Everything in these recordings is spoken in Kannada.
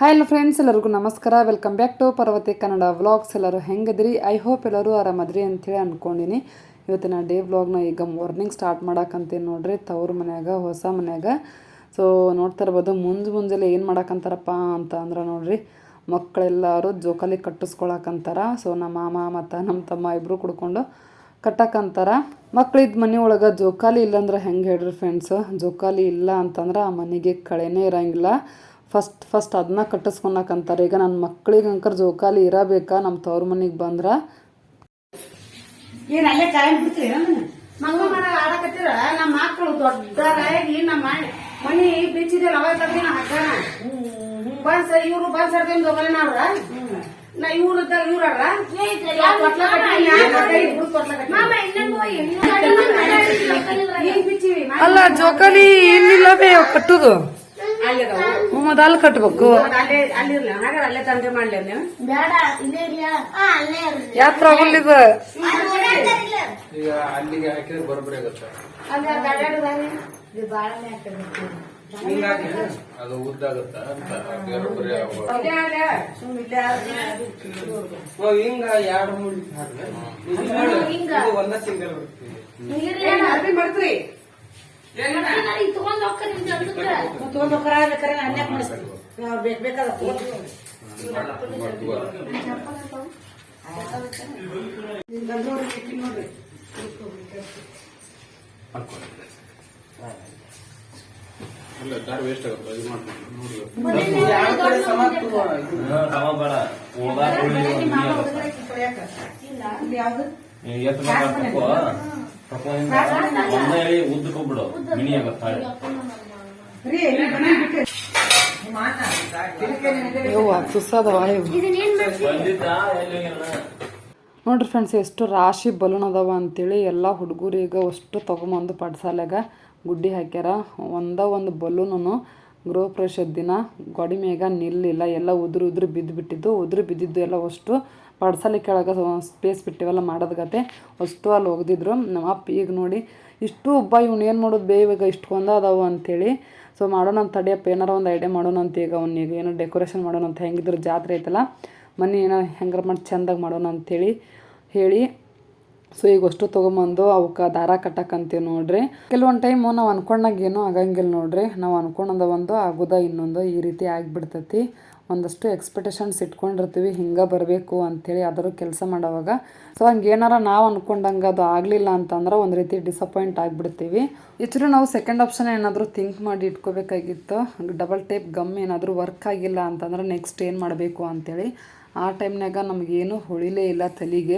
ಹಾಯ್ ಎಲ್ಲ ಫ್ರೆಂಡ್ಸ್ ಎಲ್ಲರಿಗೂ ನಮಸ್ಕಾರ. Welcome back to Parvati Kannada vlogs ಎಲ್ಲರೂ ಹೆಂಗದ್ರಿ? ಐ ಹೋಪ್ ಎಲ್ಲರೂ ಆರಾಮದ್ರಿ ಅಂತೇಳಿ ಅಂದ್ಕೊಂಡಿನಿ ಇವತ್ತಿನ ಡೇ ವ್ಲಾಗ್ನ ಈಗ ಮಾರ್ನಿಂಗ್ ಸ್ಟಾರ್ಟ್ ಮಾಡಕ್ಕಂತೀನಿ ನೋಡ್ರಿ. ತವ್ರ ಮನ್ಯಾಗ, ಹೊಸ ಮನ್ಯಾಗ. ಸೊ ನೋಡ್ತಾ ಇರ್ಬೋದು, ಮುಂಜ್ ಮುಂಜಾನೆ ಏನು ಮಾಡಕ್ಕಂತಾರಪ್ಪ ಅಂತ ಅಂದ್ರೆ ನೋಡ್ರಿ, ಮಕ್ಕಳೆಲ್ಲರೂ ಜೋಕಾಲಿ ಕಟ್ಟಿಸ್ಕೊಳಕ್ಕಂತಾರ ಸೊ ನಮ್ಮ ಮಾಮ ಮತ್ತು ನಮ್ಮ ತಮ್ಮ ಇಬ್ಬರು ಕುಡ್ಕೊಂಡು ಕಟ್ಟಕ್ಕಂತಾರ ಮಕ್ಳಿದ್ ಮನೆ ಒಳಗೆ ಜೋಕಾಲಿ ಇಲ್ಲಾಂದ್ರೆ ಹೆಂಗೆ ಹೇಳ್ರಿ ಫ್ರೆಂಡ್ಸು ಜೋಕಾಲಿ ಇಲ್ಲ ಅಂತಂದ್ರೆ ಆ ಮನೆಗೆ ಕಳೆನೇ ಇರಂಗಿಲ್ಲ. ಫಸ್ಟ್ ಫಸ್ಟ್ ಅದನ್ನ ಕಟ್ಟಿಸ್ಕೊಳಕಂತಾರೆ ಈಗ ನನ್ನ ಮಕ್ಳಿಗೆ ಅಂಕರ್ ಜೋಕಾಲಿ ಇರಬೇಕಾ? ನಮ್ಮ ತವ್ರ ಮನೆಗೆ ಬಂದ್ರೆ? ಏನ್ ಅಲ್ಲೇ ಕಾಯಂ ಬಿಡ್ತೀರಿ ಮಂಗ ಮನ ಆಡಕತ್ತೀರ? ನಮ್ಮ ಮಕ್ಕಳು ದೊಡ್ಡರಾಗಿ ನಮ್ಮ ಮನೆ ಮನಿ ಬಿಚ್ಚಿದಲ್ಲ ಅವಾಗ ತಗ್ಗಿ ಹಾಕಣ ಬನ್ಸ ಇವ್ರು ಬನ್ಸ್ ಹಿಡ್ಕೊಂಡು ಹೋಗಲ್ಲ ನಾವ್ರ ನಾ ಇವ್ರು ಇದ್ದಾಗ ಬಿಚ್ಚಿವಿ ಅಲ್ಲ ಜೋಕಾಲಿ ಇಲ್ಲಿಲ್ಲ ಬೇ ಕಟ್ಟುದು? ಹ್ಞೂ ಅಲ್ಲಿ ಕಟ್ಬೇಕು. ಅಲ್ಲೇ ಅಲ್ಲಿರ್ಲಿ ಹಾಗಾದ್ರೆ ಅಲ್ಲೇ ತಂದೆ ಮಾಡ್ಲಿ ನೀವು. ಯಾತ್ರ ಹಿಂಗಾಗಿ ಅದು ಉದ್ದಾಗುತ್ತ ಅಂತ ಹಿಂಗ ಎರಡು ಮೂರು ಒಂದ ಸಿಂಗಲ್ ಅರ್ಬಿ ಮಾಡ್ತೀರಿ. ತಗೊಂಡ್ ಹೋಗ್ತಾರ ಬೇಕಾರೆ ಅನ್ಯಾಕ್ ಮಾಡಿಸ್ತೀವಿ ಅವ್ರು ಬೇಕು ಬೇಕಾದ ಇಲ್ಲ ದಾರಿ ವೇಸ್ಟ್ ಆಗುತ್ತೆ ಇದು ನೋಡಿ. ತಗೋಬೇಡ ಹೋಗಾಕ ಎತ್ತು ತಕೋ ತಕೋ ಒಂದೇ ಹೇಳಿ ಉದ್ದಕ್ಕೋಗ್ಬಿಡು ಮಿನಿ? ನೋಡ್ರಿ ಫ್ರೆಂಡ್ಸ್ ಎಷ್ಟು ರಾಶಿ ಬಲೂನ್ ಅದಾವ ಅಂತೇಳಿ ಎಲ್ಲ ಹುಡುಗರು ಈಗ ಅಷ್ಟು ತೊಗೊಂಬಂದು ಪಡ್ಸಾಲಾಗ ಗುಡ್ಡಿ ಹಾಕ್ಯಾರ. ಒಂದ ಒಂದು ಬಲೂನು ಗೃಹ ಪ್ರವೇಶದ ದಿನ ಗೋಡಿ ಮ್ಯಾಗ ನಿಲ್ಲಿಲ್ಲ. ಎಲ್ಲ ಉದುರು ಉದುರು ಬಿದ್ದು ಬಿಟ್ಟಿದ್ದು ಉದುರು ಬಿದ್ದಿದ್ದು ಎಲ್ಲ ಅಷ್ಟು ಪಡ್ಸಾಲಿ ಕೆಳಗೆ ಸ್ಪೇಸ್ ಬಿಟ್ಟಿವೆಲ್ಲ ಮಾಡೋದ್ಗತೆ ಅಷ್ಟು ಅಲ್ಲಿ ಒಗ್ದಿದ್ರು ನಮ್ಮ ಅಪ್ಪ ಈಗ ನೋಡಿ, ಇಷ್ಟು ಒಬ್ಬ ಇವ್ನು ಏನು ಮಾಡೋದು ಬೇ ಇವಾಗ ಇಷ್ಟು ಕೊಂದ ಅದಾವು ಅಂಥೇಳಿ ಸೊ ಮಾಡೋಣ ಅಂತ ತಡಿಯಪ್ಪ ಏನಾರ ಒಂದು ಐಡಿಯಾ ಮಾಡೋಣ ಅಂತ ಈಗ ಅವ್ನಿಗೆ ಏನೋ ಡೆಕೋರೇಷನ್ ಮಾಡೋಣ ಅಂತ ಹೆಂಗಿದ್ರು ಜಾತ್ರೆ ಐತಲ್ಲ ಮನೆ ಏನೋ ಹೆಂಗಾರ ಮಾಡಿ ಚೆಂದಾಗಿ ಮಾಡೋಣ ಅಂಥೇಳಿ ಹೇಳಿ. ಸೊ ಈಗ ಅಷ್ಟು ತೊಗೊಂಬಂದು ಅವಕ್ಕೆ ದಾರ ಕಟ್ಟಕ್ಕಂತೀವಿ ನೋಡ್ರಿ. ಕೆಲವೊಂದು ಟೈಮು ನಾವು ಅನ್ಕೊಂಡಾಗ ಏನೂ ಆಗಂಗಿಲ್ಲ ನೋಡ್ರಿ. ನಾವು ಅನ್ಕೊಂಡದ ಒಂದು ಆಗೋದ ಇನ್ನೊಂದು ಈ ರೀತಿ ಆಗಿಬಿಡ್ತೈತಿ. ಒಂದಷ್ಟು ಎಕ್ಸ್ಪೆಕ್ಟೇಷನ್ಸ್ ಇಟ್ಕೊಂಡಿರ್ತೀವಿ, ಹಿಂಗೆ ಬರಬೇಕು ಅಂಥೇಳಿ ಯಾವ್ದಾದ್ರು ಕೆಲಸ ಮಾಡೋವಾಗ. ಸೊ ಹಂಗೆ ಏನಾರ ನಾವು ಅಂದ್ಕೊಂಡಂಗೆ ಅದು ಆಗಲಿಲ್ಲ ಅಂತಂದ್ರೆ ಒಂದು ರೀತಿ ಡಿಸಪಾಯಿಂಟ್ ಆಗಿಬಿಡ್ತೀವಿ. ಇಚ್ಚರು ನಾವು ಸೆಕೆಂಡ್ ಆಪ್ಷನ್ ಏನಾದರೂ ಥಿಂಕ್ ಮಾಡಿ ಇಟ್ಕೋಬೇಕಾಗಿತ್ತು. ಡಬಲ್ ಟೇಪ್ ಗಮ್ ಏನಾದರೂ ವರ್ಕ್ ಆಗಿಲ್ಲ ಅಂತಂದ್ರೆ ನೆಕ್ಸ್ಟ್ ಏನು ಮಾಡಬೇಕು ಅಂಥೇಳಿ ಆ ಟೈಮ್ನಾಗ ನಮಗೇನು ಹೊಳಿಲೇ ಇಲ್ಲ ತಲೆಗೆ.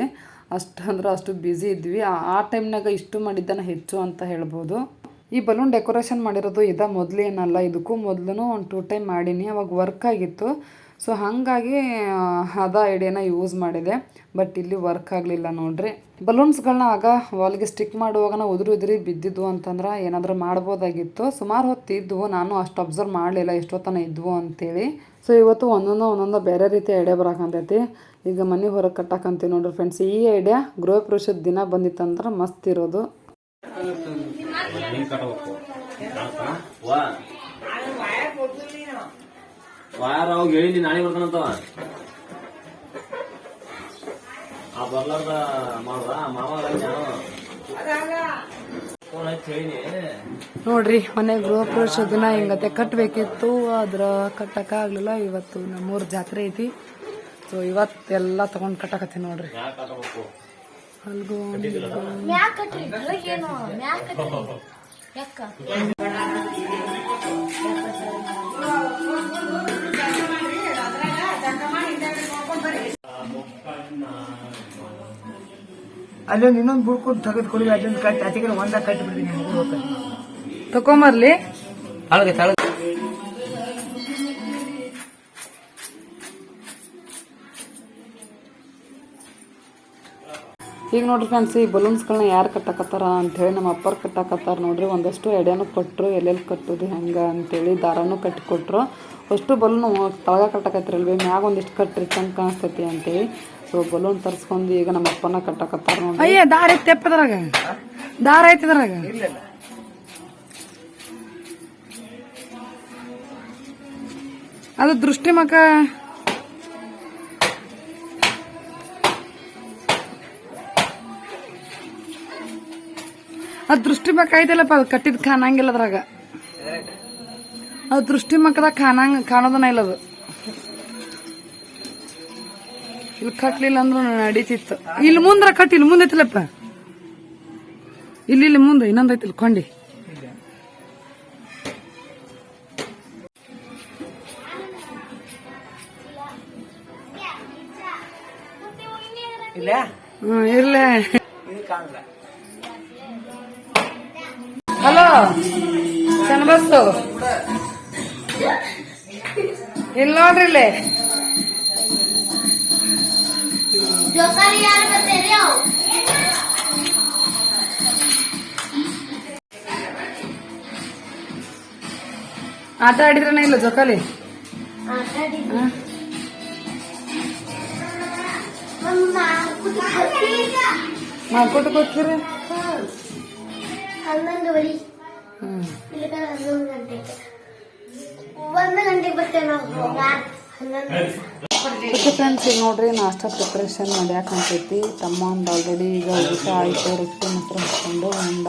ಅಷ್ಟು ಅಂದ್ರೆ ಅಷ್ಟು ಬ್ಯುಸಿ ಇದ್ವಿ. ಆ- ಆ ಟೈಮ್ನಾಗ ಇಷ್ಟು ಮಾಡಿದ್ದನ್ನು ಹೆಚ್ಚು ಅಂತ ಹೇಳ್ಬೋದು. ಈ ಬಲೂನ್ ಡೆಕೋರೇಷನ್ ಮಾಡಿರೋದು ಇದ ಮೊದಲೇನಲ್ಲ, ಇದಕ್ಕೂ ಮೊದಲು ಒಂದು ಟೂ ಟೈಮ್ ಮಾಡೀನಿ, ಅವಾಗ ವರ್ಕ್ ಆಗಿತ್ತು. ಸೊ ಹಾಗಾಗಿ ಅದ ಐಡಿಯಾನ ಯೂಸ್ ಮಾಡಿದೆ. ಬಟ್ ಇಲ್ಲಿ ವರ್ಕ್ ಆಗಲಿಲ್ಲ ನೋಡ್ರಿ. ಬಲೂನ್ಸ್ಗಳನ್ನ ಆಗ ವಾಲ್ಗೆ ಸ್ಟಿಕ್ ಮಾಡುವಾಗ ಉದುರಿ ಉದುರು ಬಿದ್ದಿದ್ವು ಅಂತಂದ್ರೆ ಏನಾದರೂ ಮಾಡ್ಬೋದಾಗಿತ್ತು. ಸುಮಾರು ಹೊತ್ತು ಇದ್ವು, ನಾನು ಅಷ್ಟು ಅಬ್ಸರ್ವ್ ಮಾಡಲಿಲ್ಲ ಎಷ್ಟೊತ್ತನ ಇದ್ವು ಅಂತೇಳಿ. ಸೊ ಇವತ್ತು ಒಂದೊಂದು ಒಂದೊಂದು ಬೇರೆ ರೀತಿ ಐಡಿಯಾ ಬರಕಂತೈತಿ. ಈಗ ಮನೆ ಹೊರಗೆ ಕಟ್ಟಕ್ಕಂತೀವಿ ನೋಡ್ರಿ ಫ್ರೆಂಡ್ಸ್ ಈ ಐಡಿಯಾ ಗೃಹ ಪ್ರವೇಶದ ದಿನ ಬಂದಿತ್ತಂದ್ರೆ ಮಸ್ತ್ ಇರೋದು. ಹಿಂಗ್ ಕಟ್ಬೇಕು. ವಾರ ಅವಾಗ ಹೇಳಿನಿ ನಾಳೆ ಬರ್ತಾನಂತವ ಆ ಬರ್ಲಾರ್ದ ಮಾವ ಮಾವ ನೋಡ್ರಿ ಮನೆ ಗೃಹ ಪ್ರವೇಶ ದಿನ ಹಿಂಗತೆ ಕಟ್ಟಬೇಕಿತ್ತು ಅದ್ರ ಆಗ್ಲಿಲ್ಲ. ಇವತ್ತು ನಮ್ಮೂರ ಜಾತ್ರೆ ಐತಿ. ಸೊ ಇವತ್ತೆಲ್ಲ ತಗೊಂಡ್ ಕಟ್ಟಕತ್ತೀನಿ ನೋಡ್ರಿ. ಅಲ್ಗೋ ಅಲ್ಲೊಂದು ಇನ್ನೊಂದು ಬುಡ್ಕೊಂಡು ತೆಗೆದುಕೊಳ್ಳಿ ಅದೊಂದು ಕಟ್ಟಿ ಅದಕ್ಕೆ ಒಂದ ಕಟ್ಟಿ ಬಿಡ್ತೀನಿ ನಿಮ್ಗೆ ಹೋಗ್ತಾರೆ ತಕೊಂಬರ್ಲಿ. ಅಳಗೆ ತಳ ಈಗ ನೋಡ್ರಿ ಫ್ರೆಂಡ್ಸ್ ಈ ಬಲೂನ್ಸ್ಗಳನ್ನ ಯಾರು ಕಟ್ಟಕತ್ತಾರ ಅಂಥೇಳಿ ನಮ್ಮ ಅಪ್ಪರ್ ಕಟ್ಟಾಕತ್ತಾರ ನೋಡ್ರಿ. ಒಂದಷ್ಟು ಎಡೆನೂ ಕೊಟ್ಟರು ಎಲ್ಲೆಲ್ಲಿ ಕಟ್ಟೋದು ಹೆಂಗೆ ಅಂತೇಳಿ ದಾರನೂ ಕಟ್ಟಿಕೊಟ್ರು ಅಷ್ಟು ಬಲೂನ್ ತಳಗ ಕಟ್ಟಕತ್ತಿರಲ್ವಿ ಮ್ಯಾಗ ಒಂದಿಷ್ಟು ಕಟ್ಟ್ರಿ ಚಂದ ಕಾಣಿಸ್ತೈತಿ ಅಂತೇಳಿ. ಸೊ ಬಲೂನ್ ತರಿಸ್ಕೊಂಡು ಈಗ ನಮ್ಮ ಅಪ್ಪನ ಕಟ್ಟಾಕತ್ತಾರ ನೋಡಿ ಅಯ್ಯ, ದಾರ ಐತಿ ತೆಪ್ಪದ್ರಾಗ ದಾರ ಐತಿ ಅದ್ರಾಗ. ಅದು ದೃಷ್ಟಿ ಮಕ ಅದು ದೃಷ್ಟಿ ಮಕ್ಕ ಐತಲ್ಲಪ್ಪ ಅದು ಕಟ್ಟಿದ್ ಕಾಣಂಗಿಲ್ಲ ಅದ್ರಾಗ. ಅದು ದೃಷ್ಟಿ ಮಕ್ಕದಾಗ ಕಾಣಂಗ ಕಾಣೋದನ ಇಲ್ಲ ಅದು. ಇಲ್ಲಿ ಕಟ್ಲಿಲ್ಲ ಅಂದ್ರೂ ನಡೀತಿತ್ತು. ಇಲ್ಲಿ ಮುಂದ್ರ ಕಟ್ ಇಲ್ಲಿ ಮುಂದೆ ಐತಿಲ್ಲಪ್ಪ. ಇಲ್ಲಿ ಇಲ್ಲಿ ಮುಂದೆ ಇನ್ನೊಂದ್ ಐತಿಲ್ ಕೊಂಡಿ. ಇಲ್ಲ? ಹ್ಮ್ ಇರ್ಲೇ. ಇದು ಕಾಣಲ್ಲ ಹಲೋ ಚನ್ನಬಸ್ಸು ಇಲ್ಲಿ ನೋಡ್ರಿ ಇಲ್ಲಿ ಆಟ ಆಡಿದ್ರನ ಇಲ್ಲ ಜೋಕಾಲಿ ಮಾಡ್ಕೊಟ್ಟು ಕೊಡ್ತೀರಿ ಹನ್ನೊಂದು ಒಂದು ಗಂಟೆಗೆ ಬರ್ತೇವೆ ನಾವು. ಓಕೆ ಫ್ರೆಂಡ್ಸ್ ಈಗ ನೋಡ್ರಿ ನಾಷ್ಟ ಪ್ರಿಪ್ರೇಷನ್ ಮಾಡ್ಯಾಕ ಅಂತೈತಿ ತಮ್ಮ ಒಂದು ಆಲ್ರೆಡಿ ಈಗ ಊಟ ಆಯ್ತು ರೊಟ್ಟಿ ಮೊಸರು ಹಚ್ಕೊಂಡು ಉಂಡ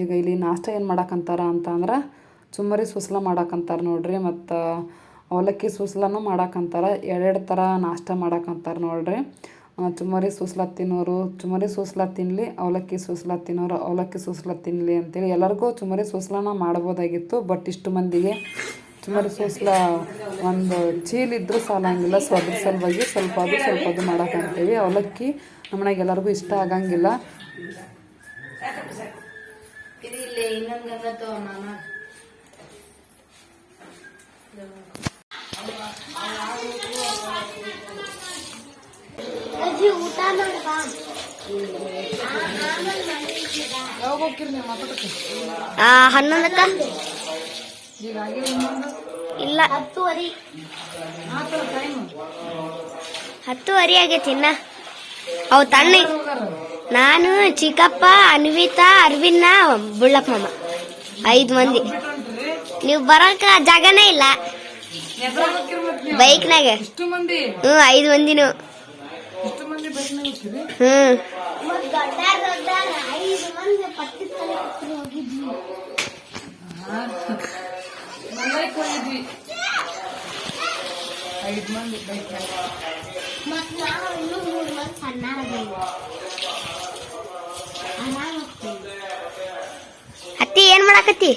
ಈಗ ಇಲ್ಲಿ ನಾಷ್ಟ ಏನು ಮಾಡಾಕಂತಾರ ಅಂತಂದ್ರೆ ಸುಮ್ಮರಿ ಚುಮ್ಮರಿ ಸೂಸ್ಲ ಮಾಡಾಕಂತಾರ ನೋಡ್ರಿ ಮತ್ತು ಅವಲಕ್ಕಿ ಸುಸಲನೂ ಮಾಡಾಕಂತಾರ. ಎರಡೆರಡು ಥರ ನಾಷ್ಟ ಮಾಡಾಕಂತಾರ ನೋಡ್ರಿ. ಆ, ಚುಮ್ಮರಿ ಸೂಸ್ಲ ತಿನ್ನೋರು ಚುಮರಿ ಸೂಸ್ಲಾ ತಿನ್ನಲಿ ಅವಲಕ್ಕಿ ಸೂಸ್ಲ ತಿನ್ನೋರು ಅವಲಕ್ಕಿ ಸೂಸ್ಲ ತಿನ್ನಲಿ ಅಂತೇಳಿ ಎಲ್ಲರಿಗೂ ಚುಮರಿ ಸೂಸ್ಲಾನ ಮಾಡ್ಬೋದಾಗಿತ್ತು. ಬಟ್ ಇಷ್ಟು ಮಂದಿಗೆ ಚುಮರಿ ಸೂಸ್ಲಾ ಒಂದು ಚೀಲ ಇದ್ರೂ ಸಾಲಂಗಿಲ್ಲ ಸೊ ಅದ್ರ ಸಲುವಾಗಿ ಸ್ವಲ್ಪ ಅದು ಸ್ವಲ್ಪ ಅದು ಮಾಡೋಕ್ಕಂತೀವಿ ಅವಲಕ್ಕಿ ನಮ್ಮನೆಗೆ ಎಲ್ಲರಿಗೂ ಇಷ್ಟ ಆಗಂಗಿಲ್ಲ. ಅಜ್ಜಿ ಊಟ ಆ ಹನ್ನೊಂದಕ್ಕ? ಇಲ್ಲ. ಹತ್ತುವರೆ. ಹತ್ತುವರೆ ಆಗೈತಿ ಇನ್ನ. ತಣ್ಣಿ. ನಾನು ಚಿಕ್ಕಪ್ಪ ಅನ್ವಿತಾ ಅರವಿಂದ ಬುಳ್ಳಪ್ಪ ಮಾಮ. ಐದು ಮಂದಿ. ನೀವು ಬರಕ ಜಾಗನೇ ಇಲ್ಲ. ಬೈಕ್ನಾಗ. ಇಷ್ಟು ಮಂದಿ? ಹ್ಞೂ ಐದು ಮಂದಿನು. ಇಷ್ಟು ಮಂದಿ ಹ್ಮ್ ಬೈಕ್ ಹೋಗಿದ್ವಿ. ಐದು ಮಂದಿ ಸಣ್ಣ ಅತ್ತಿ ಏನ್ ಮಾಡಾಕತ್ತಿ?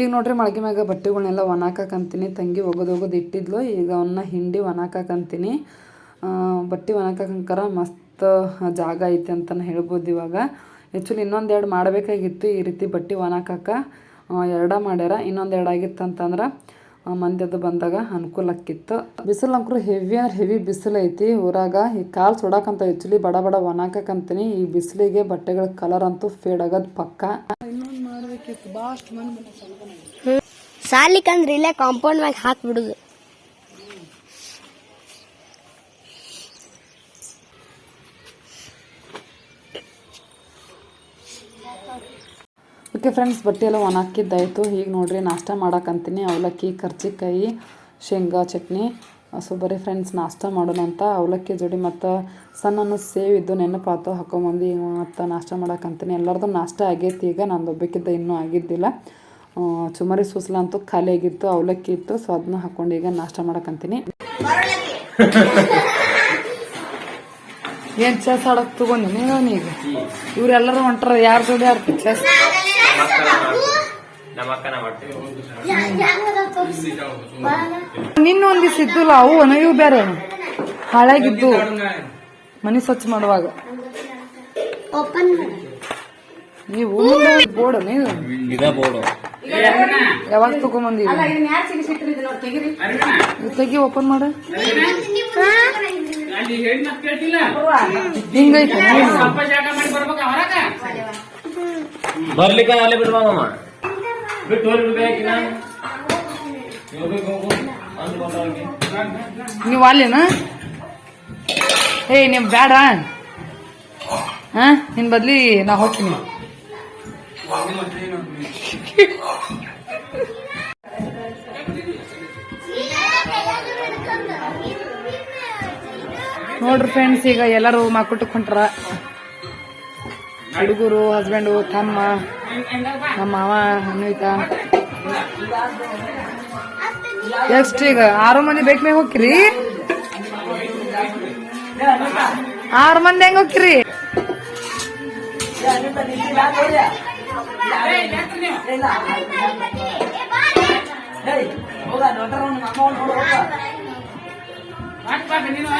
ಈಗ ನೋಡ್ರಿ ಮಳಗೆ ಮ್ಯಾಗ ಬಟ್ಟೆಗಳನ್ನೆಲ್ಲ ಒಣಾಕಂತೀನಿ ತಂಗಿ ಒಗದು ಒಗದು ಇಟ್ಟಿದ್ಲು. ಈಗ ಅವನ್ನ ಹಿಂಡಿ ಒಣಾಕಂತೀನಿ ಬಟ್ಟೆ ಒಣಾಕಂಕರ ಮಸ್ತ್ ಜಾಗ ಐತೆ ಅಂತಲೇ ಹೇಳ್ಬೋದು ಇವಾಗ. ಆ್ಯಕ್ಚುಲಿ ಇನ್ನೊಂದೆರಡು ಮಾಡಬೇಕಾಗಿತ್ತು ಈ ರೀತಿ ಬಟ್ಟೆ ಒಣಾಕಕ್ಕ ಎರಡ ಮಾಡ್ಯಾರ. ಇನ್ನೊಂದೆರಡು ಆಗಿತ್ತು ಅಂತಂದ್ರೆ ಮಂದಿ ಬಂದಾಗ ಅನುಕೂಲ ಆಕ್ಕಿತ್ತು ಬಿಸಿಲು ಅಂಕರು ಹೆವಿ ಅಂದ್ರೆ ಹೆವಿ ಬಿಸಿಲು ಐತಿ. ಊರಾಗ ಈ ಕಾಲು ಸುಡಾಕಂತ ಆ್ಯಕ್ಚುಲಿ ಬಡ ಬಡ ಒಣಾಕಂತೀನಿ ಈ ಬಿಸಿಲಿಗೆ ಬಟ್ಟೆಗಳ ಕಲರ್ ಅಂತೂ ಫೇಡ್ ಆಗೋದು ಪಕ್ಕ. ಸಾಲಿಕಂದ್ರೆ ಇಲ್ಲೇ ಕಾಂಪೌಂಡ್ ಮ್ಯಾಗ ಹಾಕ್ಬಿಡುದು. ಓಕೆ ಫ್ರೆಂಡ್ಸ್ ಬಟ್ಟೆ ಎಲ್ಲ ಒಣಾಕಿದ್ದಾಯಿತು ಈಗ ನೋಡ್ರಿ ನಾಷ್ಟ ಮಾಡಕ್ಕಂತೀನಿ ಅವಲಕ್ಕಿ ಕರ್ಜಿಕಾಯಿ ಶೇಂಗಾ ಚಟ್ನಿ. ಸೊ ಬರೀ ಫ್ರೆಂಡ್ಸ್ ನಾಷ್ಟ ಮಾಡೋಣ ಅಂತ ಅವಲಕ್ಕಿ ಜೋಡಿ ಮತ್ತು ಸಣ್ಣ ಸೇವ್ ಇದ್ದು ನೆನಪಾತು ಹಾಕೊಂಬಂದು ಮತ್ತು ನಾಷ್ಟ ಮಾಡೋಕ್ಕಂತೀನಿ ಎಲ್ಲರದ್ದು ನಾಷ್ಟ ಆಗೈತಿ ಈಗ ನಾನು ಒಬ್ಬಕ್ಕಿದ್ದ ಇನ್ನೂ ಆಗಿದ್ದಿಲ್ಲ. ಚುಮರಿ ಸೂಸಲ ಅಂತೂ ಖಾಲಿ ಆಗಿತ್ತು, ಅವಲಕ್ಕಿ ಇತ್ತು, ಸೊ ಅದನ್ನ ಹಾಕ್ಕೊಂಡು ಈಗ ನಾಷ್ಟ ಮಾಡಕ್ಕಂತೀನಿ ಏನು ಚೆಸ್ ಆಡೋಕೆ ತಗೊಂಡಿ ನೀವೀಗ ಇವರೆಲ್ಲರೂ ಹೊಂಟ್ರ ಯಾರ ಜೋಡಿ ಆಡ್ತೀವಿ ಚೆಸ್ ನಮ್ಮ ಅಕ್ಕನ ಮಾಡ್ತೀವಿ ಅವು ಇವು ಬೇರೆ. ಹಾಳಾಗಿದ್ದು ಮನೆ ಸ್ವಚ್ಛ ಮಾಡುವಾಗ. ಓಪನ್ ನೀವು ಬೋರ್ಡ್ ನೀವು ಇದ ಬೋರ್ಡು. ಯಾವಾಗ ತೆಗಿರಿ. ತೆಗಿ ಓಪನ್ ಮಾಡು. ಹಿಂಗೈತೆ ಬರ್ಲಿಕ್ಕೆ ಅಲ್ಲೇ ಬಿಡುವ ಬಿಟ್ಟು ಹೋಗಿ ಬಿಡ್ಬೇಕಿನ ಹೋಗ್ಬೇಕು ಹೋಗು ಅಂದ್ ಬಂದವ್ರಿಗೆ. ನೀವು ಅಲ್ಲೇನ? ಏಯ್ ನಿಮ್ ಬೇಡ ಹಾ ನಿನ್ ಬದ್ಲಿ ನಾ ಹೋಗ್ತೀನಿ. ನೋಡ್ರಿ ಫ್ರೆಂಡ್ಸ್ ಈಗ ಎಲ್ಲರೂ ಮಕ್ಕಳು ಹೊಂಟ್ರ. ಹುಡುಗರು ಹಸ್ಬೆಂಡು ತಮ್ಮ, ನಮ್ಮ ಮಾವ, ಅನ್ವಿತ. ಎಷ್ಟು ಈಗ? ಆರು ಮಂದಿ ಬೇಕು ಮೇಲೆ ಹೋಗ್ರಿ ಆರು ಮಂದಿ ಹೆಂಗ ಹೋಗ್ರಿ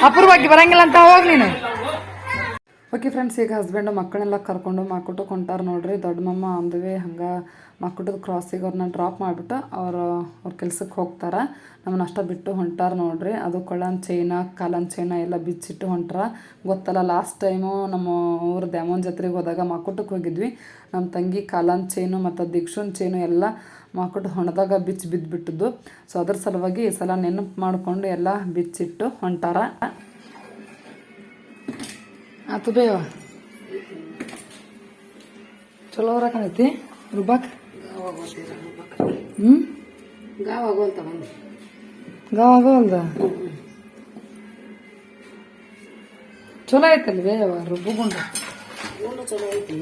ಅಪ್ರೂವಾಗಿ ಬರಂಗಿಲ್ಲ ಅಂತ ಹೋಗ್ ನೀನು. ಓಕೆ ಫ್ರೆಂಡ್ಸ್, ಈಗ ಹಸ್ಬೆಂಡು ಮಕ್ಕಳನ್ನೆಲ್ಲ ಕರ್ಕೊಂಡು ಮಕ್ಕಳು ಕೊಂಟಾರ ನೋಡ್ರಿ. ದೊಡ್ಡ ಮಮ್ಮ ಅಂದವೆ, ಹಂಗೆ ಮಕ್ಕಳದ ಕ್ರಾಸಿಗೆ ಅವ್ರನ್ನ ಡ್ರಾಪ್ ಮಾಡಿಬಿಟ್ಟು ಅವರು, ಅವ್ರ ಕೆಲ್ಸಕ್ಕೆ ಹೋಗ್ತಾರೆ. ನಮ್ಮನ್ನ ಅಷ್ಟ ಬಿಟ್ಟು ಹೊಂಟಾರ ನೋಡ್ರಿ. ಅದು ಕೊಳ್ಳನ್ ಚೈನ ಕಾಲನ್ ಚೈನ ಎಲ್ಲ ಬಿಚ್ಚಿಟ್ಟು ಹೊಂಟಾರ. ಗೊತ್ತಲ್ಲ ಲಾಸ್ಟ್ ಟೈಮು ನಮ್ಮ ಊರ ದ್ಯಾಮೋನ್ ಜಾತ್ರೆಗೆ ಹೋದಾಗ ಮಕ್ಕಟಕ್ಕೆ ಹೋಗಿದ್ವಿ. ನಮ್ಮ ತಂಗಿ ಕಾಲನ್ ಚೈನು ಮತ್ತು ದೀಕ್ಷುನ್ ಚೈನು ಎಲ್ಲ ಮಕ್ಕಳು ಹೊಣದಾಗ ಬಿಚ್ಚಿ ಬಿದ್ದುಬಿಟ್ಟಿದ್ದು ಸೊ ಅದ್ರ ಸಲುವಾಗಿ ಈ ಸಲ ನೆನಪು ಮಾಡಿಕೊಂಡು ಎಲ್ಲ ಬಿಚ್ಚಿಟ್ಟು ಹೊಂಟಾರ. ಆತು ಬೇವ. ಚಲೋ ಹೊರಕೈತಿ ರುಬ್ಬಾಕ್? ಹ್ಮ್? ಗಾವ್ ಆಗೋಲ್ತ ಬಂದು ಚಲೋ ಐತಲ್ಲ ಬೇವ ರುಬ್ಬುಗುಂಡು ಚಲೋ ಐತಿ.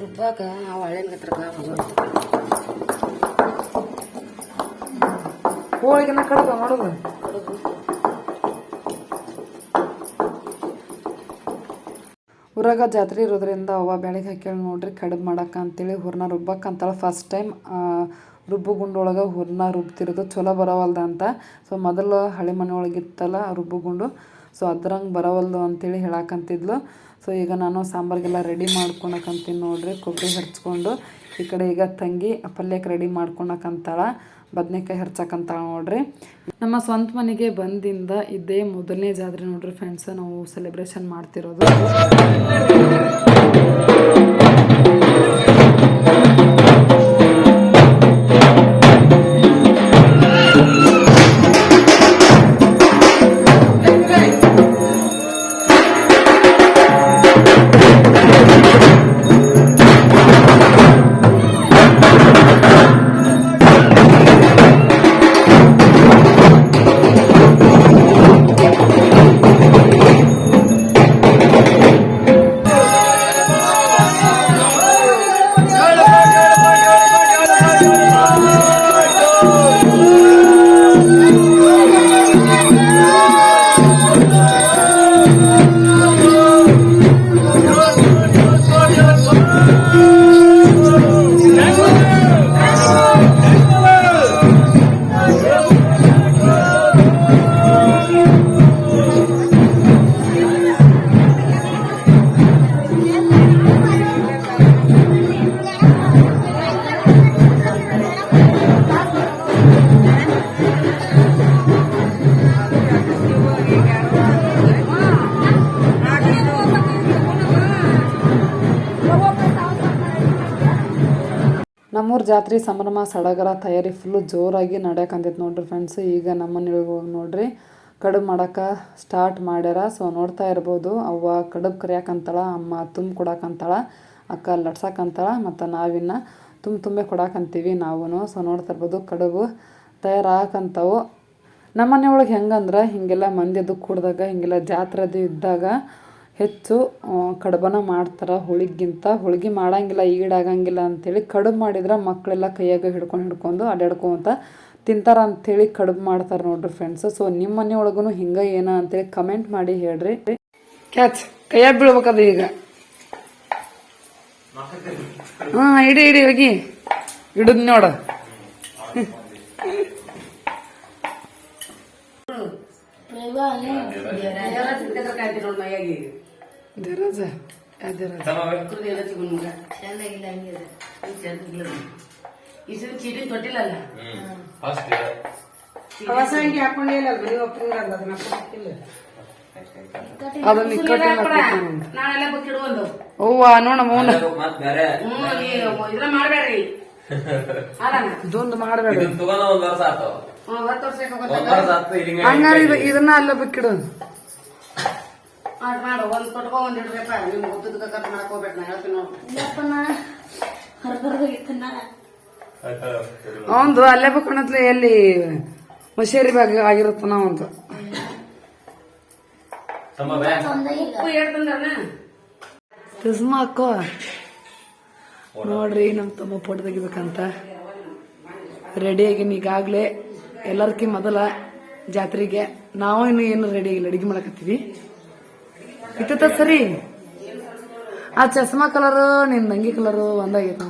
ರುಬ್ಬಾಕ ಅವ ಹಳೆನ್ ಹತ್ರ ಗಾವ್ ಆಗೋಲ್ತ ಹೋಳಿಗೆನ ಕಡಬ ಮಾಡೋದು? ಊರಾಗ ಜಾತ್ರೆ ಇರೋದ್ರಿಂದ ಅವ ಬೆಳಗ್ಗೆ ಹಾಕ್ಯಾಳ ನೋಡ್ರಿ ಕಡುಬು ಮಾಡಕ್ಕೆ ಅಂತೇಳಿ ಹೂರ್ನ ರುಬ್ಬಕ್ಕೆ ಅಂತಾಳ. ಫಸ್ಟ್ ಟೈಮ್ ರುಬ್ಬು ಗುಂಡೊಳಗೆ ಹೂರ್ನ ರುಬ್ತಿರೋದು ಚಲೋ ಬರವಲ್ದ ಅಂತ. ಸೊ ಮೊದಲು ಹಳೆ ಮನೆ ಒಳಗಿತ್ತಲ್ಲ ರುಬ್ಬು ಗುಂಡು ಸೊ ಅದ್ರಂಗೆ ಬರವಲ್ದು ಅಂತೇಳಿ ಹೇಳಕ್ಕಂತಿದ್ಲು ಸೊ ಈಗ ನಾನು ಸಾಂಬಾರಿಗೆಲ್ಲ ರೆಡಿ ಮಾಡ್ಕೊಳಕಂತೀನಿ ನೋಡ್ರಿ, ಕೊಬ್ಬರಿ ಹರ್ಚ್ಕೊಂಡು. ಈ ಕಡೆ ಈಗ ತಂಗಿ ಪಲ್ಯಕ್ಕೆ ರೆಡಿ ಮಾಡ್ಕೊಳಕಂತಾಳ ಬದ್ನೆಕಾಯಿ ಹರ್ಚಕ್ಕಂತ ನೋಡ್ರಿ. ನಮ್ಮ ಸ್ವಂತ ಮನೆಗೆ ಬಂದಿಂದ ಇದೇ ಮೊದಲನೇ ಜಾತ್ರೆ ನೋಡ್ರಿ ಫ್ರೆಂಡ್ಸ್ ನಾವು ಸೆಲೆಬ್ರೇಷನ್ ಮಾಡ್ತಿರೋದು. ನಮ್ಮೂರ ಜಾತ್ರೆ ಸಂಭ್ರಮ ಸಡಗರ ತಯಾರಿ ಫುಲ್ಲು ಜೋರಾಗಿ ನಡೆಯಕಂತೈತೆ ನೋಡ್ರಿ ಫ್ರೆಂಡ್ಸ್ ಈಗ ನಮ್ಮನೆಯೊಳಗೆ ಹೋಗಿ ನೋಡ್ರಿ, ಕಡುಬು ಮಾಡಕ್ಕೆ ಸ್ಟಾರ್ಟ್ ಮಾಡ್ಯಾರ. ಸೊ ನೋಡ್ತಾ ಇರ್ಬೋದು, ಅವ್ವ ಕಡುಬು ಕರಿಯಾಕಂತಾಳ, ಅಮ್ಮ ತುಂಬ ಕೊಡಾಕಂತಾಳ, ಅಕ್ಕ ಲಟ್ಸಕ್ಕಂತಾಳ ಮತ್ತು ನಾವಿನ್ನ ತುಂಬ ತುಂಬೆ ಕೊಡಾಕಂತೀವಿ ನಾವು ಸೊ ನೋಡ್ತಾ ಇರ್ಬೋದು, ಕಡುಬು ತಯಾರಾಕಂತಾವು. ನಮ್ಮನೆ ಒಳಗೆ ಹೆಂಗಂದ್ರೆ, ಹೀಗೆಲ್ಲ ಮಂದಿ ಅದು ಕೂಡಿದಾಗ, ಹೀಗೆಲ್ಲ ಜಾತ್ರೆದು ಇದ್ದಾಗ ಹೆಚ್ಚು ಆ, ಕಡುಬನ ಮಾಡ್ತಾರೆ ಹೋಳಿಗಿಂತ. ಹೋಳಿಗೆ ಮಾಡೋಂಗಿಲ್ಲ ಈಡಾಗಂಗಿಲ್ಲ ಅಂಥೇಳಿ ಕಡುಬು ಮಾಡಿದ್ರೆ ಮಕ್ಕಳೆಲ್ಲ ಕೈಯಾಗ ಹಿಡ್ಕೊಂಡು ಹಿಡ್ಕೊಂಡು ಅಡ್ಡಾಡ್ಕೊಂತ ತಿಂತಾರೆ ಅಂಥೇಳಿ ಕಡುಬು ಮಾಡ್ತಾರೆ ನೋಡ್ರಿ ಫ್ರೆಂಡ್ಸ್ ಸೊ ನಿಮ್ಮ ಮನೆ ಒಳಗೂ ಹಿಂಗೆ ಏನ ಅಂತೇಳಿ ಕಮೆಂಟ್ ಮಾಡಿ ಹೇಳ್ರಿ. ಕ್ಯಾಚ್ ಕೈಯಾಗ ಬೀಳ್ಬೇಕದು ಈಗ. ಹಾ ಇಡಿ ಇಡಿ ಹೋಗಿ ಇಡದ್ ನೋಡ. ಎಲ್ಲ ತಿನ್ಕತ್ರ ಕಾಯ್ತಿ ನೋಡ್ ಮೈಯಾಗಿ ದೇರಾಜ ಯಾ ದೇರಾಜ ಕುರ್ದಿ ಎಲ್ಲ ಚಿಗುನ್ಗ ಚೆನ್ನಾಗಿಲ್ಲ ಹಂಗಿದೆ ಚೆನ್ನಾಗಿಲ್ಲ ಈ ಸರಿ ಚೀಟಿ ತೊಟ್ಟಿಲ್ಲಲ್ಲ ಫಸ್ಟ್ ಹೊಸಂಗಿ ಹಾಕೊಂಡೇ ಇಲ್ಲ ಬರೀ ಒಪ್ಪಂಗ ಅದನ್ನ ಹಾಕಿಲ್ಲ ಅದನ್ನ ಇಕ್ಕಟ್ಟಿನ ನಾನೆಲ್ಲ ಬಕ್ಕಿಡುವೊಂದು ಅವ್ವ ನೋಡ ಮೌನ ಮತ್ ಬೇರೆ ಹ್ಮ್ ನೀವು ಇದ್ರ ಮಾಡ್ಬೇಡ್ರಿ ಅಲ್ಲ ಇದೊಂದು ಮಾಡಬೇಡ ಇದನ್ನ ತಗೊಂಡ ಒಂದ್ ವರ್ಷ ಆತು ಹತ್ತು ವರ್ಷಕ್ಕೆ ಒಂದ್ ವರ್ಷ ಆತು ಇಲ್ಲಿಂಗ ಹಂಗಾರೆ ಇದು- ಇದನ್ನ ಅಲ್ಲ ಬಿಕ್ಕಿಡು ಮಾಡ್ ಮಾಡು ಒಂದ್ ಕೊಟ್ಕೊ ಒಂದ್ ಇಡ್ಬೇಕ ನಿಮ್ಗೆ ಉದ್ದದ ಕಟ್ ಮಾಡಕ್ ಹೋಗ್ಬೇಕು ನಾ ಹೇಳ್ತೀನಿ ನೋಡ್ರಿ ಅವಂದು ಅಲ್ಲೇ ಬೇಕಣತ್ಲೆ ಎಲ್ಲಿ ಮಶೇರಿ ಬಾಗ ಆಗಿರುತ್ತ ನಾವಂದು ತಮ್ಮ ಬೇ. ಉಪ್ಪು ಹೇಳ್ತಂದ್ರನ ತಿಸ್ಮ ಅಕ್ಕೋ. ನೋಡ್ರಿ ನಮ್ಮ ತಮ್ಮ ಫೋಟೋ ತೆಗಿಬೇಕಂತ. ರೆಡಿ ಆಗಿನ ಈಗಾಗ್ಲೇ. ಎಲ್ಲರ್ಕಿ ಮೊದಲ ಜಾತ್ರೆಗೆ. ನಾವು ಇನ್ನು ಏನು ರೆಡಿ ಆಗಿಲ್ಲ. ಅಡಿಗೆ ಮಾಡಕತ್ತೀವಿ. ಇತ್ತ ಸರಿ? ಆ ಚಸ್ಮಾ ಕಲರ್ ನಿನ್ ನಂಗಿ ಕಲರ್ ಒಂದಾಗೈತ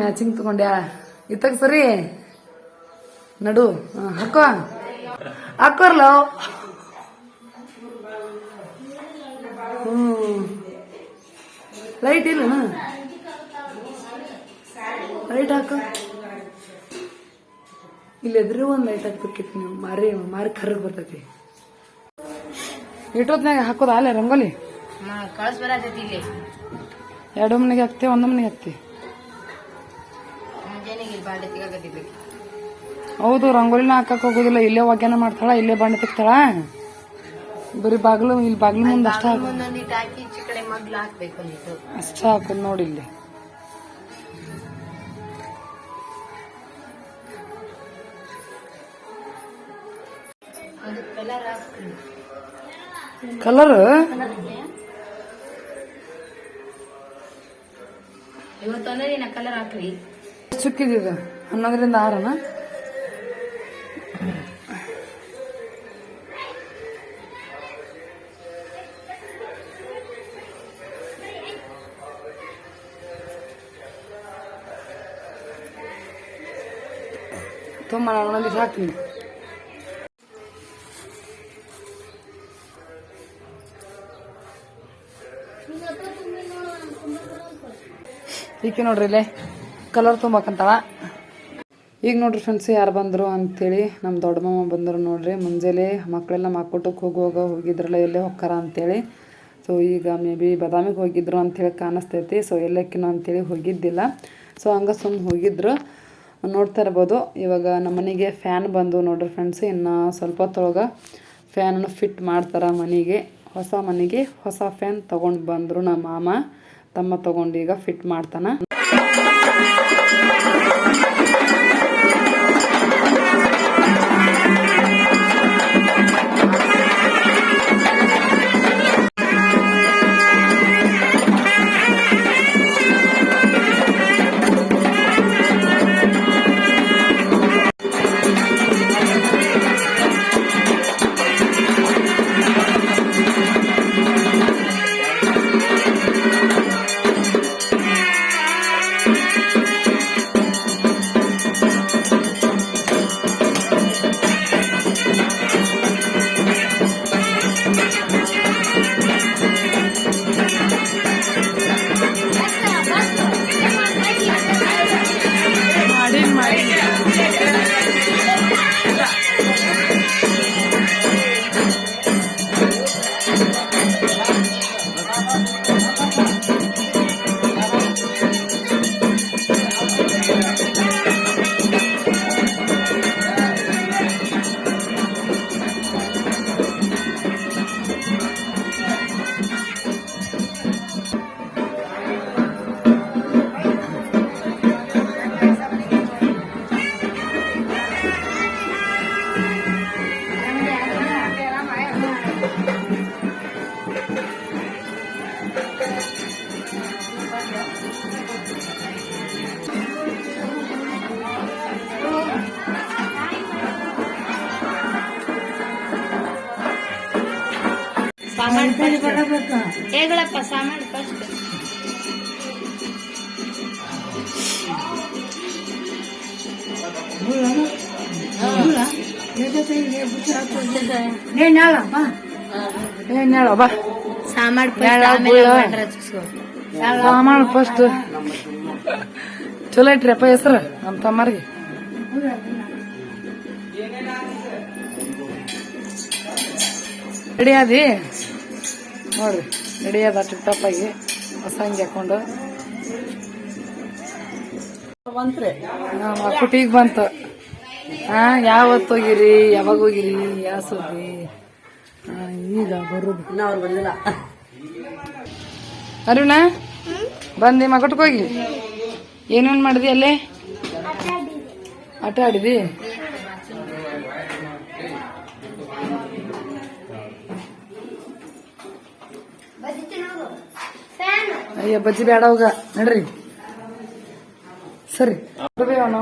ಮ್ಯಾಚಿಂಗ್ ತಗೊಂಡ್ಯಾ? ಇತ್ತಾಗ ಸರಿ? ನಡು ಹಾಕೋ. ಹಾಕೋರ್ಲ. ಹ್ಮ್. ಲೈಟ್ ಇಲ್ಲ ಲೈಟ್ ಹಾಕ. ಇಲ್ಲಿ ಎದ್ರಿ ಒಂದು ಲೈಟ್ ಹಾಕ್ಬೇಕಿತ್ತು ನೀವು. ಮಾರಿ ಮಾರಿ ಕರ್ರಗ್ ಬರ್ತೈತಿ. ಇಟ್ಟೊತ್ನಾಗ ಹಾಕೋದ ಅಲ್ಲೇ ರಂಗೋಲಿ? ಎರಡು ಮನೆಗೆ ಹಾಕ್ತಿ ಒಂದು ಮನೆಗೆ ಹಾಕ್ತಿ? ಹೌದು ರಂಗೋಲಿನ ಹಾಕಕ್ ಹೋಗೋದಿಲ್ಲ. ಇಲ್ಲೇ ಒಗ್ಯಾನ ಮಾಡ್ತಾಳ ಇಲ್ಲೇ ಬಾಂಡೆ ತೆಗ್ತಾಳ. ಬರಿ ಬಾಗ್ಲು ಇಲ್ಲಿ ಬಾಗ್ಲು ಮುಂದೆ ಅಷ್ಟ ಹಾಕ. ಅಷ್ಟ ಹಾಕೋದ್ ನೋಡಿ ಇಲ್ಲಿ. ಕಲರ್ ಇವತ್ತೊಂದೇ ದಿನ ಕಲರ್ ಹಾಕ್ರಿ. ಚುಕ್ಕಿದೀಗ ಹನ್ನೊಂದರಿಂದ ಆರನ? ತುಂಬ ನಾನು ಒಂದಿಟ್ಟು ಹಾಕ್ತೀನಿ. ಈಕೆ ನೋಡ್ರಿ ಇಲ್ಲೇ ಕಲರ್ ತುಂಬಾಕಂತಾಳ. ಈಗ ನೋಡ್ರಿ ಫ್ರೆಂಡ್ಸ್ ಯಾರು ಬಂದರು ಅಂಥೇಳಿ ನಮ್ಮ ದೊಡ್ಡ ಮಾಮ ಬಂದರು ನೋಡ್ರಿ. ಮುಂಜಾನೆ ಮಕ್ಕಳೆಲ್ಲ ಮಕ್ಕೂಟಕ್ಕೆ ಹೋಗುವಾಗ ಹೋಗಿದ್ರಲ್ಲ, ಎಲ್ಲೇ ಹೊಕ್ಕಾರ ಅಂಥೇಳಿ ಸೊ ಈಗ ಮೇ ಬಿ ಬದಾಮಿಗೆ ಹೋಗಿದ್ರು ಅಂಥೇಳಿ ಕಾಣಿಸ್ತೈತಿ. ಸೊ ಎಲ್ಲಕ್ಕಿನೋ ಅಂಥೇಳಿ ಹೋಗಿದ್ದಿಲ್ಲ. ಸೊ ಹಂಗೆ ಸುಮ್ಮನೆ ಹೋಗಿದ್ರು. ನೋಡ್ತಾ ಇರ್ಬೋದು. ಇವಾಗ ನಮ್ಮ ಮನೆಗೆ ಫ್ಯಾನ್ ಬಂದು ನೋಡ್ರಿ ಫ್ರೆಂಡ್ಸ್ ಇನ್ನು ಸ್ವಲ್ಪ ಹೊತ್ತೊಳಗೆ ಫ್ಯಾನನ್ನು ಫಿಟ್ ಮಾಡ್ತಾರೆ ಮನೆಗೆ. ಹೊಸ ಮನೆಗೆ ಹೊಸ ಫ್ಯಾನ್ ತೊಗೊಂಡು ಬಂದರು ನಮ್ಮ ಮಾಮ. ತಮ್ಮ ತೊಗೊಂಡು ಈಗ ಫಿಟ್ ಮಾಡ್ತಾನೆ. ಹೇಗಳಪ್ಪ ಸಾಮಾನು ಫಸ್ಟ್ ಏನ್ ಹೇಳ ಬಾ. ಸಾಮಾನು ಸಾಮಾನು ಫಸ್ಟ್ ಚಲೋ ಐತ್ರಿಪ್ಪ ಹೆಸರು ನಮ್ಮ ತಮ್ಮರಿಗೆ. ರೆಡಿ ಆದಿ ನೋಡ್ರಿ ರೆಡಿ ಅದ ಟಾಪ್ ಆಗಿ ಹೊಸ ಹಂಗೆ ಹಾಕೊಂಡು. ಕುಟಿಗೆ ಬಂತು. ಹಾ ಯಾವತ್ತು ಹೋಗಿರಿ ಯಾವಾಗ ಹೋಗಿರಿ ಯಾವ ಸುದ್ದಿ ಈಗ ಬರೋದು. ಇನ್ನ ಅವ್ರು ಬಂದಿಲ್ಲ. ಅರುಣ? ಬಂದೆ ಮಗಟ್ಕೋಗಿ ಹೋಗಿ. ಏನೇನ್ ಮಾಡಿದಿ ಅಲ್ಲೇ? ಆಟ ಆಡಿದಿ? ಅಯ್ಯ, ಬಜ್ಜಿ ಬೇಡ ಹೋಗ ನಡ್ರಿ. ಸರಿ.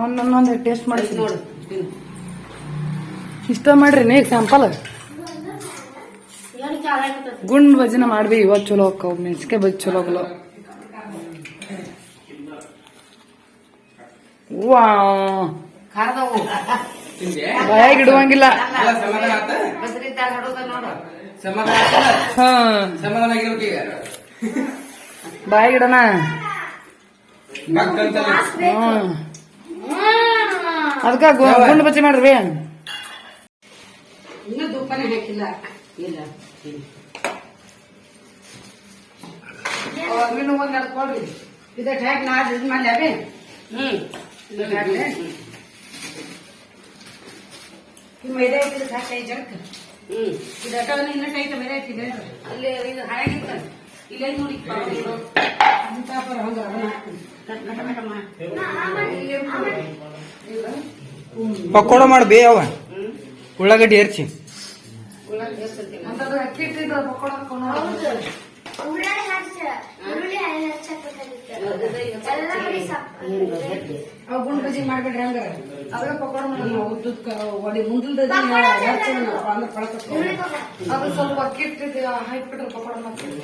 ಒಂದೊಂದು ಟೇಸ್ಟ್ ಮಾಡ್ತೀನಿ. ನೋಡಿ ಇಷ್ಟ ಮಾಡ್ರಿ, ನೀ ಸ್ಯಾಂಪಲ್ ಗುಂಡ್ ಬಜ್ಜಿನ ಮಾಡ್ಬಿ ಇವತ್ತು ಚಲೋ ಅಕ್ಕ ಮೆಣಸಿಕೆ ಬಜ್ಜಿ ಚಲೋ ಹೋಗಲ್ಲ ವಾ ಖಾರದವು ಬಾಯಾಗ ಇಡುವಂಗಿಲ್ಲ ಎಲ್ಲ ಸಮಾಧಾನ ಆತ ಬಸರಿ ತಾಳ ಹೊಡೋದ ನೋಡು ಸಮಾಧಾನ ಆತಲ್ಲ ಹಾ. ಸಮಾಧಾನ ಆಗಿರ್ಬೇಕು ಈಗ. ಬಾಯಾಗ ಇಡಣ. ಅದಕ್ಕ ಗುಂಡು ಬಜ್ಜಿ ಮಾಡ್ರಿ. ಇನ್ನೂ ತುಪ್ಪನೇ ಹಾಕಿಲ್ಲ ಇಲ್ಲ. ಒಂದ್ ಎರಡು ಕೊಡ್ರಿ. ಇದಕ್ಕೆ ಹಾಕಿ ನಾ ಇದು ಹ್ಮ್. ಮೈದಾ ಹಿಟ್ಟಿಗೆ ಹಾಕಿ ಐದು ಜನಕ್ಕೆ ಹ್ಮ್. ಇದಕ್ಕ ಇನ್ನೂ ಟೈಟ್ ಮೈದಾ ಅಲ್ಲಿ ಇದು ಹಾಳಾಗಿತ್ತ. ಇಲ್ಲೇ ನೋಡಿ ಅಂತ ಬರ ಹಂಗ ಪಕೋಡ ಮಾಡಿ ಬೇ ಅವ. ಉಳ್ಳಾಗಡ್ಡಿ ಏರ್ಚಿ. ಉಳ್ಳಾಗಡ್ಡಿ ಅದು ಅಕ್ಕಿ ಇಟ್ಟಿದ್ರ ಪಕೋಡ ಅವ್ ಗುಂಡ್ ಬಜ್ಜಿ ಮಾಡ್ಬೇಡ್ರಿ ಹಂಗ ಅದ್ರ ಪಕೋಡ ಉದ್ದಕ್ಕ ಒಡಿ ಮುಂದಿಲ್ದ ಅಂದ್ರೆ ಪಳಕ ಅದು ಸ್ವಲ್ಪ ಅಕ್ಕಿ ಇಟ್ಟಿದ್ದೀರ ಹಾಕ್ಬಿಟ್ರೆ ಪಕೋಡ ಮಾಡ್ತೀವಿ.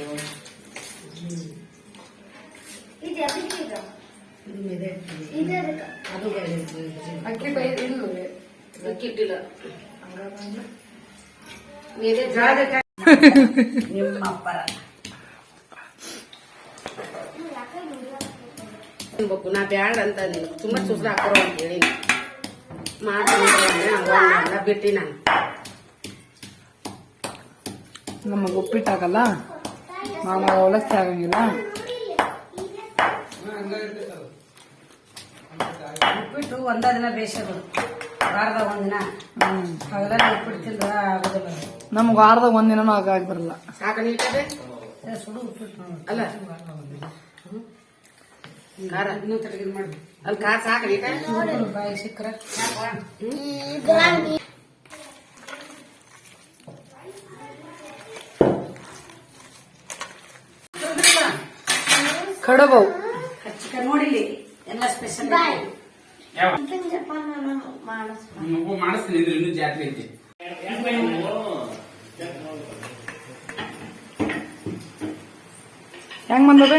ಅದು. ಅಕ್ಕಿ ಬೈ ಇಲ್ಲ ಅಕ್ಕಿ ಇಟ್ಟಿಲ್ಲ. ಇದೆ ನಿಮ್ಮ ಅಪ್ಪರ. ತಿನ್ಬೇಕು ನಾ ಬ್ಯಾಡ ಅಂತ ನೀನು ತುಂಬಾ ಸುಸ್ರ ಹಾಕೋರು ಅಂತ ಹೇಳಿ ಮಾಡ್ತೀನಿ ಬಿಟ್ಟಿ ನಾನು. ನಮಗೆ ಉಪ್ಪಿಟ್ಟಾಗಲ್ಲ? ನಾನು ಅವಲಕ್ಕಿ ಆಗಂಗಿಲ್ಲ? ಉಪ್ಪಿಟ್ಟು ಒಂದ ದಿನ ಬೇಸೋದು ವಾರದ ಒಂದಿನ. ಅವೆಲ್ಲ ಉಪ್ಪಿಟ್ಟು ತಿಂದ್ರೆ ಆಗೋದಿಲ್ಲ ನಮ್ಗೆ ವಾರದ ಒಂದಿನನೂ ಆಗಿ ಬರಲ್ಲ. ಸಾಕು ನೀಟದೆ ಸುಡು ಉಪ್ಪಿಟ್ಟು. ಅಲ್ಲ. ಖಾರ. ಇನ್ನೂ ತಟಗಿನ್ ಮಾಡಿ ಅಲ್ಲಿ ಖಾರ ಸಾಕ ನೀಟ ಬಾಯಿ. ಸಿಕ್ಕರ ಕಡಬವು ಚಿಕ್ಕ ನೋಡಿಲಿ ಎಲ್ಲ ಸ್ಪೆಷಲ್ ಮಾಡಿಸ್ತೀನಿ ಇನ್ನೂ ಜಾತ್ರೆ ಐತಿ. ಹೆಂಗ್ ಬಂದವೆ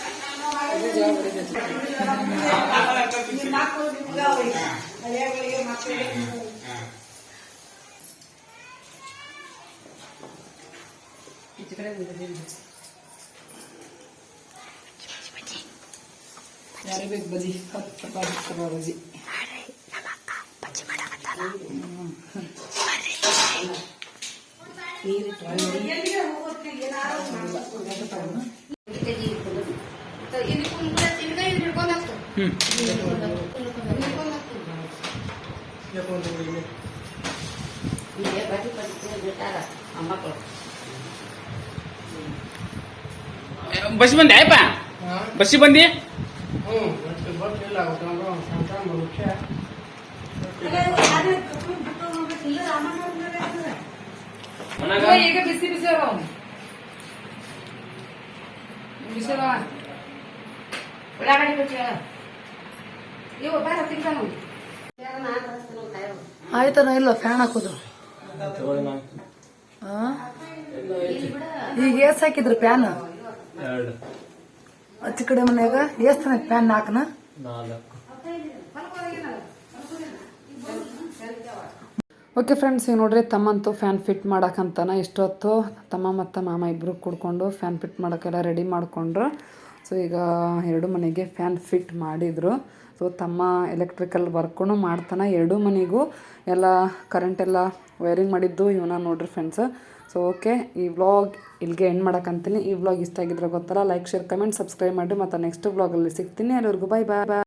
ಹಂಗಲ್ವೇ ಆ ಉದುರ್ಸ್ಬೇಕು ಇವ ಉಳ್ಳಾಗಡ್ಡಿ ಉದುರ್ಸ್ಬೇಕು ಉಳ್ಳಾಗಡ್ಡಿ ಉಳ್ಳಾಗಡ್ಡಿ ಗತೆ ಉಳ್ಳಾಗಡ್ಡಿ ಉಳ್ಳಾಗಡ್ಡಿ ಎಣ್ಣೆ ಹಾಕ್ಕೊಂಡು ಉದುರ್ಸ್ಬೇಕು. ನೋಡಿ ಇವ್ನು ಹಾಗ ಉದುರ್ಸ್ಬೇಕು ಇಲ್ಲಾಂದ್ರೆ ಬೋಂಡ ಹಾಕೋ ನೋಡು ಇಲ್ಲ ಸಾರಿಗೆ ಈಗ ನೀವು ಮುಟ್ಬಿಡ್ರಿ ನೀವು ಯಾರಿಗೆ ಬೇಕು ಬಜಿ ಹತ್ತು ರೂಪಾಯಿ ಹತ್ತು ರೂಪಾಯಿ ಬಜಿ ಮಕ್ಕಳು ಬಸ್ ಬಂದೆ ಅಯ್ಯಪ್ಪ ಬಸ್ಸಿ ಬಂದಿ ಈಗ ಬಿಸಿ ಬಿಸಿ ಅದಾವ ಬಿಸಿ ಇವು ತಿಂತಾನು ಆಯ್ತಾನ ಇಲ್ಲ ಫ್ಯಾನ್ ಹಾಕೋದು. ಆ? ಈಗ ಏಸ್ ಹಾಕಿದ್ರು ಪ್ಯಾನ್ ಅಚ್ಚ ಕಡೆ ಮನ್ಯಾಗ ಏಸ್ ತನಕ ಪ್ಯಾನ್ ನಾಲ್ಕನ ಓಕೆ ಫ್ರೆಂಡ್ಸ್ ಈಗ ನೋಡ್ರಿ ತಮ್ಮಂತೂ ಫ್ಯಾನ್ ಫಿಟ್ ಮಾಡಕಂತನ. ಇಷ್ಟೊತ್ತು ತಮ್ಮ ಮತ್ತು ಮಾಮ ಇಬ್ಬರು ಕೂಡ್ಕೊಂಡು ಫ್ಯಾನ್ ಫಿಟ್ ಮಾಡೋಕ್ಕೆಲ್ಲ ರೆಡಿ ಮಾಡಿಕೊಂಡ್ರು. ಸೊ ಈಗ ಎರಡು ಮನೆಗೆ ಫ್ಯಾನ್ ಫಿಟ್ ಮಾಡಿದರು. ಸೊ ತಮ್ಮ ಎಲೆಕ್ಟ್ರಿಕಲ್ ವರ್ಕೂ ಮಾಡ್ತಾನೆ. ಎರಡು ಮನೆಗೂ ಎಲ್ಲ ಕರೆಂಟ್ ಎಲ್ಲ ವೈರಿಂಗ್ ಮಾಡಿದ್ದು ಇವನ ನೋಡ್ರಿ ಫ್ರೆಂಡ್ಸ್ ಸೊ ಓಕೆ ಈ ವ್ಲಾಗ್ ಇಲ್ಲಿಗೆ ಎಂಡ್ ಮಾಡೋಕ್ಕಂತೀನಿ ಈ ವ್ಲಾಗ್ ಇಷ್ಟ ಆಗಿದ್ರೆ ಗೊತ್ತಲ್ಲ ಲೈಕ್ ಶೇರ್ ಕಮೆಂಟ್ ಸಬ್ಸ್ಕ್ರೈಬ್ ಮಾಡಿ ಮತ್ತು ನೆಕ್ಸ್ಟ್ ವ್ಲಾಗಲ್ಲಿ ಸಿಗ್ತೀನಿ. ಅಲ್ಲಿವರೆಗೂ ಬಾಯ್ ಬಾಯ್ ಬಾಯ್